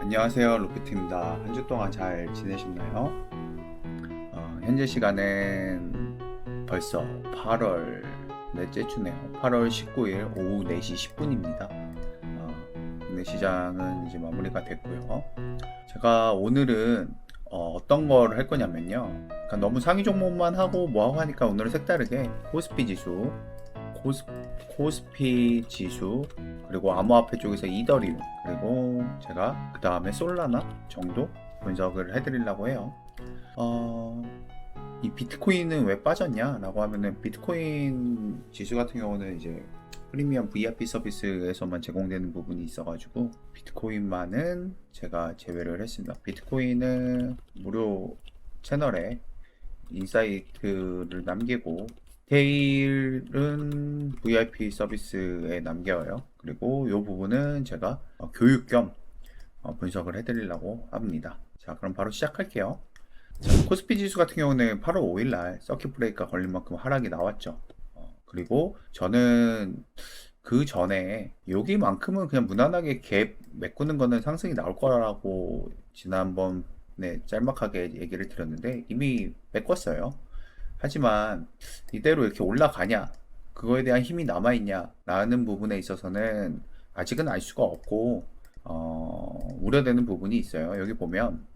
안녕하세요 루피트입니다. 한 주 동안 잘 지내셨나요? 어, 현재 시간은 벌써 8월 넷째 주네요. 8월 19일 오후 4시 10분입니다. 어, 시장은 이제 마무리가 됐고요. 제가 오늘은 어, 떤 걸 할 거냐면요. 그러니까 너무 상위 종목만 하고 뭐 하고 하니까 오늘은 색다르게 코스피 지수, 코스, 코스피 지수, 그리고 암호화폐 쪽에서 이더리움 그리고 제가 그 다음에 솔라나 정도 분석을 해드리려고 해요. 어, 이 비트코인은 왜 빠졌냐라고 하면은 비트코인 지수 같은 경우는 이제 프리미엄 VIP 서비스에서만 제공되는 부분이 있어가지고 비트코인만은 제가 제외를 했습니다. 비트코인은 무료 채널에 인사이트를 남기고 디 테일은 VIP 서비스에 남겨요. 그리고 이 부분은 제가 어, 교육 겸 어, 분석을 해드리려고 합니다. 자, 그럼 바로 시작할게요. 자, 코스피 지수 같은 경우는 8월 5일 날 서킷 브레이크가 걸린 만큼 하락이 나왔죠. 어, 그리고 저는 그 전에 여기만큼은 그냥 무난하게 갭 메꾸는 거는 상승이 나올 거라고 지난번에 짤막하게 얘기를 드렸는데 이미 메꿨어요. 하지만 이대로 이렇게 올라가냐 그거에 대한 힘이 남아있냐 라는 부분에 있어서는 아직은 알 수가 없고 어, 우려되는 부분이 있어요. 여기 보면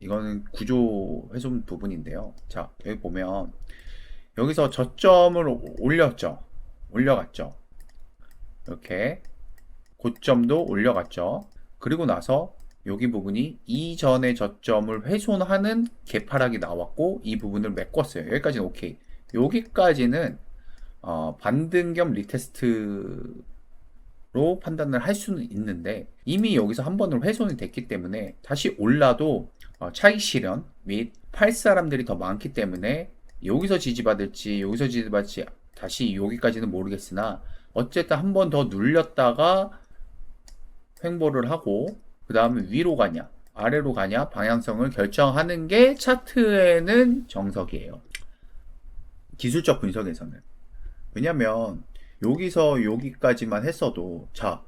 이거는 구조 훼손 부분인데요. 자 여기 보면 여기서 저점을 올렸죠. 올려갔죠. 이렇게 고점도 올려갔죠. 그리고 나서 여기 부분이 이전의 저점을 훼손하는 개파락이 나왔고 이 부분을 메꿨어요. 여기까지는 오케이. 여기까지는 어, 반등 겸 리테스트로 판단을 할 수는 있는데 이미 여기서 한 번으로 훼손이 됐기 때문에 다시 올라도 어, 차익 실현 및 팔 사람들이 더 많기 때문에 여기서 지지받을지 여기서 지지받을지 다시 여기까지는 모르겠으나 어쨌든 한 번 더 눌렸다가 횡보를 하고 그 다음에 위로 가냐, 아래로 가냐 방향성을 결정하는 게 차트에는 정석이에요. 기술적 분석에서는. 왜냐면 여기서 여기까지만 했어도 자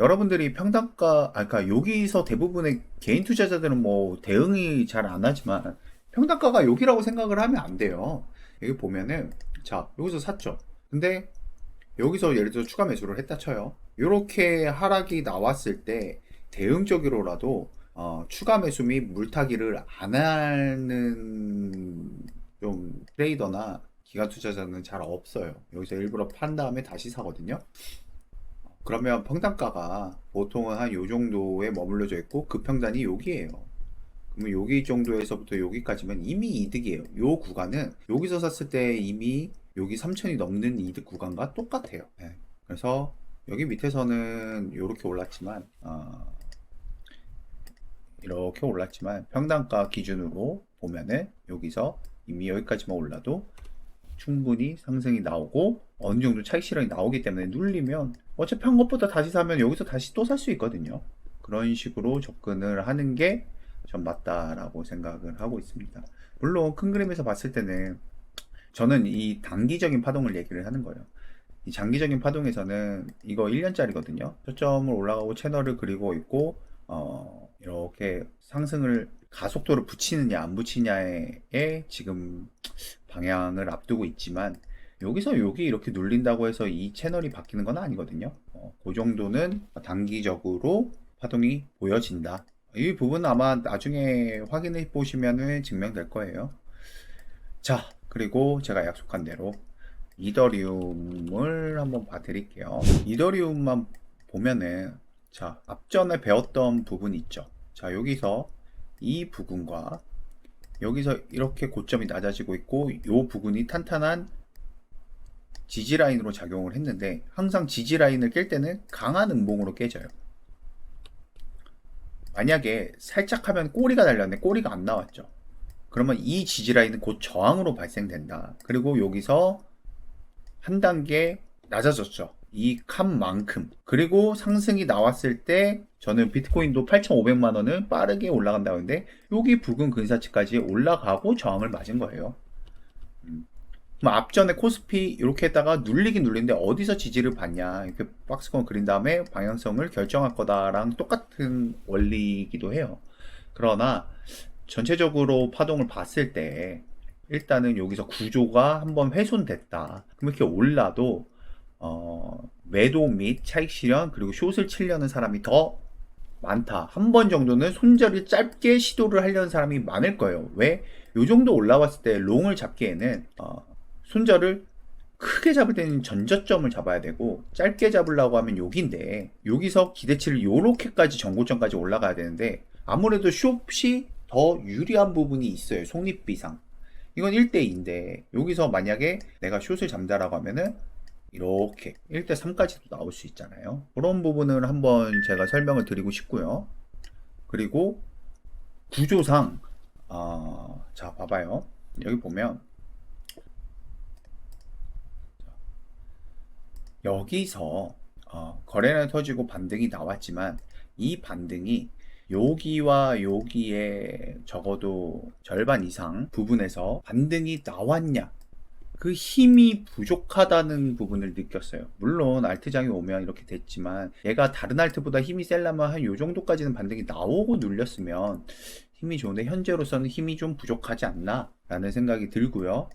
여러분들이 평단가 아 그러니까 여기서 대부분의 개인 투자자들은 뭐 대응이 잘 안 하지만 평단가가 여기라고 생각을 하면 안 돼요. 여기 보면은 자 여기서 샀죠. 근데 여기서 예를 들어 추가 매수를 했다 쳐요. 이렇게 하락이 나왔을 때 대응적으로라도 어, 추가 매수 및 물타기를 안 하는 좀 트레이더나 기관 투자자는 잘 없어요. 여기서 일부러 판 다음에 다시 사거든요. 그러면 평단가가 보통은 한 요 정도에 머물러져 있고 그 평단이 여기에요. 그러면 여기 정도에서부터 여기까지면 이미 이득이에요. 요 구간은 여기서 샀을 때 이미 여기 3천이 넘는 이득 구간과 똑같아요. 네. 그래서 여기 밑에서는 이렇게 올랐지만 어, 이렇게 올랐지만 평단가 기준으로 보면은 여기서 이미 여기까지만 올라도 충분히 상승이 나오고 어느 정도 차익 실현이 나오기 때문에 눌리면 어차피 한 것보다 다시 사면 여기서 다시 또 살 수 있거든요. 그런 식으로 접근을 하는 게 전 맞다라고 생각을 하고 있습니다. 물론 큰 그림에서 봤을 때는 저는 이 단기적인 파동을 얘기를 하는 거예요. 이 장기적인 파동에서는 이거 1년짜리거든요. 저점을 올라가고 채널을 그리고 있고 어, 이렇게 상승을 가속도를 붙이느냐 안 붙이냐에 지금 방향을 앞두고 있지만 여기서 여기 이렇게 눌린다고 해서 이 채널이 바뀌는 건 아니거든요. 어, 그 정도는 단기적으로 파동이 보여진다. 이 부분은 아마 나중에 확인해 보시면 증명될 거예요. 자, 그리고 제가 약속한 대로 이더리움을 한번 봐드릴게요. 이더리움만 보면은 자, 앞전에 배웠던 부분이 있죠. 자, 여기서 이 부분과 여기서 이렇게 고점이 낮아지고 있고 이 부분이 탄탄한 지지 라인으로 작용을 했는데 항상 지지 라인을 깰 때는 강한 음봉으로 깨져요. 만약에 살짝 하면 꼬리가 달렸는데 꼬리가 안 나왔죠. 그러면 이 지지 라인은 곧 저항으로 발생된다. 그리고 여기서 한 단계 낮아졌죠. 이 칸만큼. 그리고 상승이 나왔을 때 저는 비트코인도 8,500만 원을 빠르게 올라간다고 했는데 여기 부근 근사치까지 올라가고 저항을 맞은 거예요. 음. 앞전에 코스피 이렇게 했다가 눌리긴 눌리는데 어디서 지지를 받냐 이렇게 박스권 그린 다음에 방향성을 결정할 거다랑 똑같은 원리이기도 해요. 그러나 전체적으로 파동을 봤을 때 일단은 여기서 구조가 한번 훼손됐다. 그럼 이렇게 올라도 어, 매도 및 차익 실현 그리고 숏을 치려는 사람이 더 많다. 한 번 정도는 손절을 짧게 시도를 하려는 사람이 많을 거예요. 왜? 요 정도 올라왔을 때 롱을 잡기에는 어, 손절을 크게 잡을 때는 전저점을 잡아야 되고 짧게 잡으려고 하면 여기인데 여기서 기대치를 요렇게까지 전고점까지 올라가야 되는데 아무래도 숏이 더 유리한 부분이 있어요. 속립비상. 이건 1대2인데 여기서 만약에 내가 숏을 잡는다라고 하면은 이렇게 1대3까지도 나올 수 있잖아요. 그런 부분을 한번 제가 설명을 드리고 싶고요. 그리고 구조상 어, 자 봐봐요. 여기 보면 여기서 어, 거래는 터지고 반등이 나왔지만 이 반등이 여기와 여기에 적어도 절반 이상 부분에서 반등이 나왔냐 그 힘이 부족하다는 부분을 느꼈어요. 물론 알트장이 오면 이렇게 됐지만 얘가 다른 알트보다 힘이 세려면 한 요 정도까지는 반등이 나오고 눌렸으면 힘이 좋은데 현재로서는 힘이 좀 부족하지 않나 라는 생각이 들고요.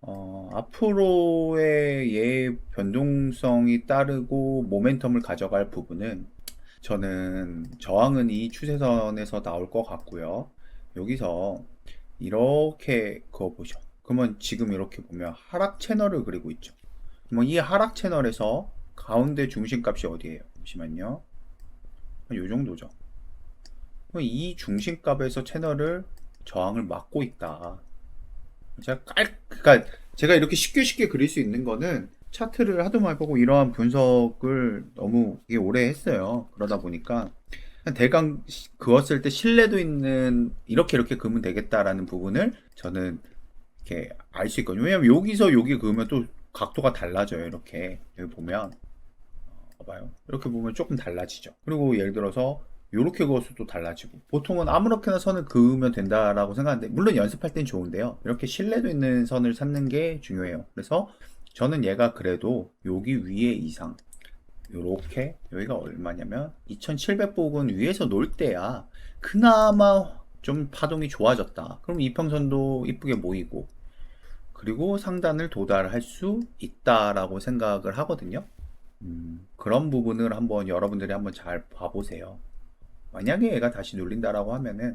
어, 앞으로의 얘 변동성이 따르고 모멘텀을 가져갈 부분은 저는 저항은 이 추세선에서 나올 것 같고요. 여기서 이렇게 그어 보죠. 그러면 지금 이렇게 보면 하락 채널을 그리고 있죠. 그러면 이 하락 채널에서 가운데 중심값이 어디예요? 잠시만요. 이 정도죠. 이 중심값에서 채널을 저항을 막고 있다. 제가 깔, 그러니까 제가 이렇게 쉽게 쉽게 그릴 수 있는 거는 차트를 하도 많이 보고 이러한 분석을 너무 오래 했어요. 그러다 보니까 대강 그었을 때 신뢰도 있는 이렇게 이렇게 그으면 되겠다라는 부분을 저는 이렇게 알 수 있거든요. 왜냐면 여기서 여기 그으면 또 각도가 달라져요. 이렇게 여기 보면 어, 봐요. 이렇게 보면 조금 달라지죠. 그리고 예를 들어서 이렇게 그어서 또 달라지고 보통은 아무렇게나 선을 그으면 된다라고 생각하는데 물론 연습할 땐 좋은데요. 이렇게 신뢰도 있는 선을 찾는 게 중요해요. 그래서 저는 얘가 그래도 여기 위에 이상 요렇게 여기가 얼마냐면 2700복은 위에서 놀 때야 그나마 좀 파동이 좋아졌다 그럼 이평선도 이쁘게 모이고 그리고 상단을 도달할 수 있다라고 생각을 하거든요 음, 그런 부분을 한번 여러분들이 한번 잘 봐보세요 만약에 얘가 다시 눌린다라고 하면은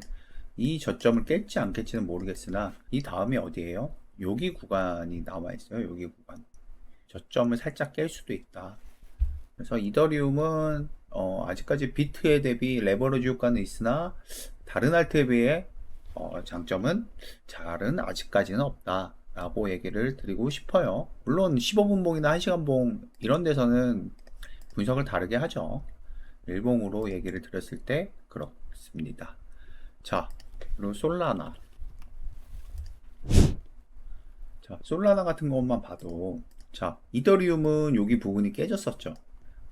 이 저점을 깰지 안 깰지는 모르겠으나 이 다음이 어디예요? 여기 구간이 나와 있어요. 여기 구간. 저점을 살짝 깰 수도 있다. 그래서 이더리움은 어, 아직까지 비트에 대비 레버리지 효과는 있으나 다른 알트에 비해 어, 장점은 잘은 아직까지는 없다. 라고 얘기를 드리고 싶어요. 물론 15분 봉이나 1시간 봉 이런 데서는 분석을 다르게 하죠. 일봉으로 얘기를 드렸을 때 그렇습니다. 자, 그리고 솔라나. 자, 솔라나 같은 것만 봐도 자, 이더리움은 여기 부분이 깨졌었죠.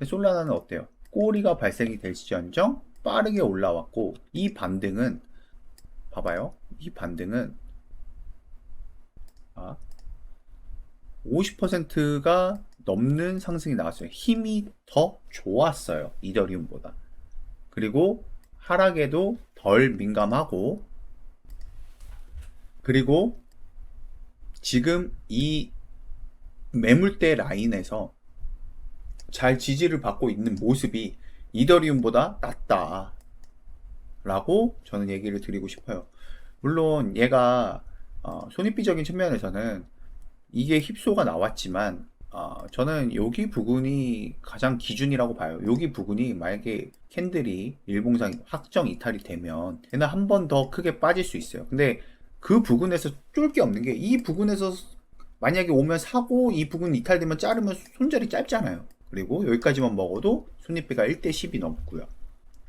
솔라나는 어때요? 꼬리가 발생이 될지언정 빠르게 올라왔고 이 반등은 봐봐요. 이 반등은 아, 50%가 넘는 상승이 나왔어요. 힘이 더 좋았어요. 이더리움보다. 그리고 하락에도 덜 민감하고 그리고 지금 이 매물대 라인에서 잘 지지를 받고 있는 모습이 이더리움보다 낫다. 라고 저는 얘기를 드리고 싶어요. 물론 얘가 어, 손익비적인 측면에서는 이게 힙소가 나왔지만 어, 저는 여기 부분이 가장 기준이라고 봐요. 여기 부분이 만약에 캔들이 일봉상 확정 이탈이 되면 얘는 한 번 더 크게 빠질 수 있어요. 근데 그 부분에서 쫄 게 없는 게 이 부분에서 만약에 오면 사고 이 부분 이탈되면 자르면 손절이 짧잖아요. 그리고 여기까지만 먹어도 손익비가 1대 10이 넘고요.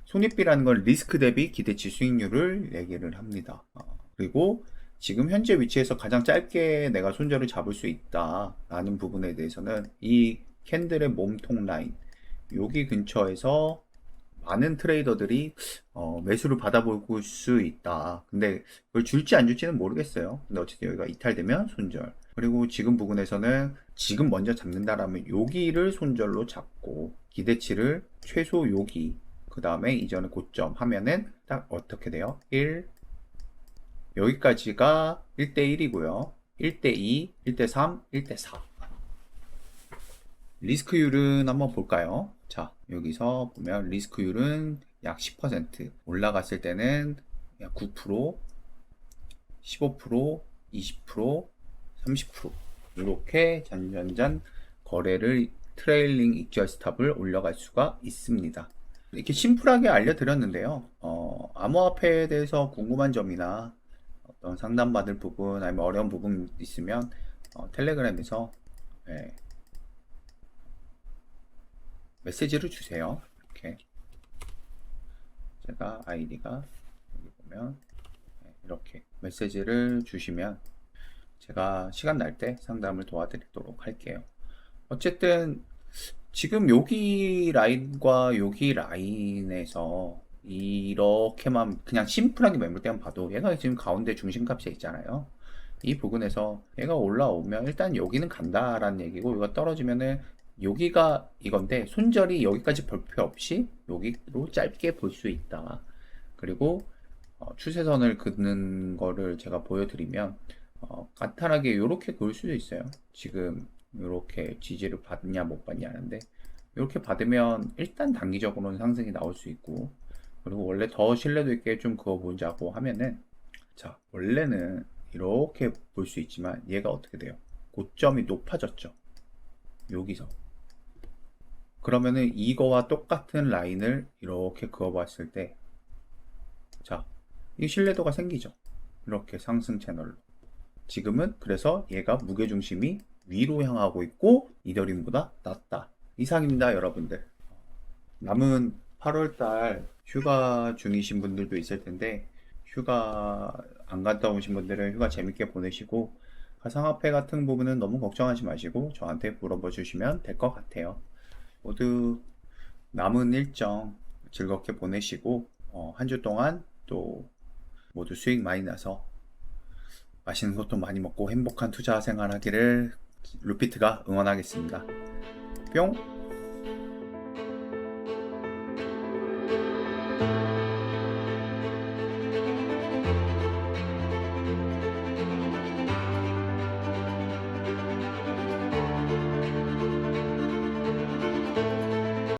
손익비라는 건 리스크 대비 기대치 수익률을 얘기를 합니다. 어, 그리고 지금 현재 위치에서 가장 짧게 내가 손절을 잡을 수 있다라는 부분에 대해서는 이 캔들의 몸통 라인 여기 근처에서 많은 트레이더들이 어, 매수를 받아볼 수 있다. 근데 그걸 줄지 안 줄지는 모르겠어요. 근데 어쨌든 여기가 이탈되면 손절. 그리고 지금 부근에서는 지금 먼저 잡는다라면 여기를 손절로 잡고 기대치를 최소 여기 그 다음에 이전에 고점 하면은 딱 어떻게 돼요? 1 여기까지가 1대1이고요 1대2, 1대3, 1대4 리스크율은 한번 볼까요? 자 여기서 보면 리스크율은 약 10% 올라갔을 때는 약 9%, 15%, 20%, 30% 이렇게 잔잔잔 거래를 트레일링 익절 스탑을 올려갈 수가 있습니다. 이렇게 심플하게 알려드렸는데요. 어, 암호화폐에 대해서 궁금한 점이나 상담받을 부분 아니면 어려운 부분 있으면 어, 텔레그램에서 예, 메시지를 주세요. 이렇게 제가 아이디가 여기 보면 네, 이렇게 메시지를 주시면 제가 시간 날 때 상담을 도와드리도록 할게요. 어쨌든 지금 여기 라인과 여기 라인에서 이렇게만 그냥 심플하게 매물대만 봐도 얘가 지금 가운데 중심값에 있잖아요. 이 부분에서 얘가 올라오면 일단 여기는 간다라는 얘기고 이거 떨어지면은 여기가 이건데 손절이 여기까지 볼 필요 없이 여기로 짧게 볼 수 있다. 그리고 어, 추세선을 긋는 거를 제가 보여드리면 어, 간단하게 이렇게 그을 수도 있어요. 지금 이렇게 지지를 받냐 못 받냐 하는데 이렇게 받으면 일단 단기적으로는 상승이 나올 수 있고 그리고 원래 더 신뢰도 있게 좀 그어보자고 하면은 자 원래는 이렇게 볼 수 있지만 얘가 어떻게 돼요? 고점이 높아졌죠. 여기서 그러면은 이거와 똑같은 라인을 이렇게 그어봤을 때 자, 이 신뢰도가 생기죠. 이렇게 상승 채널로. 지금은 그래서 얘가 무게중심이 위로 향하고 있고 이더림보다 낮다. 이상입니다, 여러분들. 남은 8월달 휴가 중이신 분들도 있을 텐데 휴가 안 갔다 오신 분들은 휴가 재밌게 보내시고 가상화폐 같은 부분은 너무 걱정하지 마시고 저한테 물어봐 주시면 될 것 같아요. 모두 남은 일정 즐겁게 보내시고 어, 한 주 동안 또 모두 수익 많이 나서 맛있는 것도 많이 먹고 행복한 투자 생활하기를 루피트가 응원하겠습니다. 뿅! Thank you.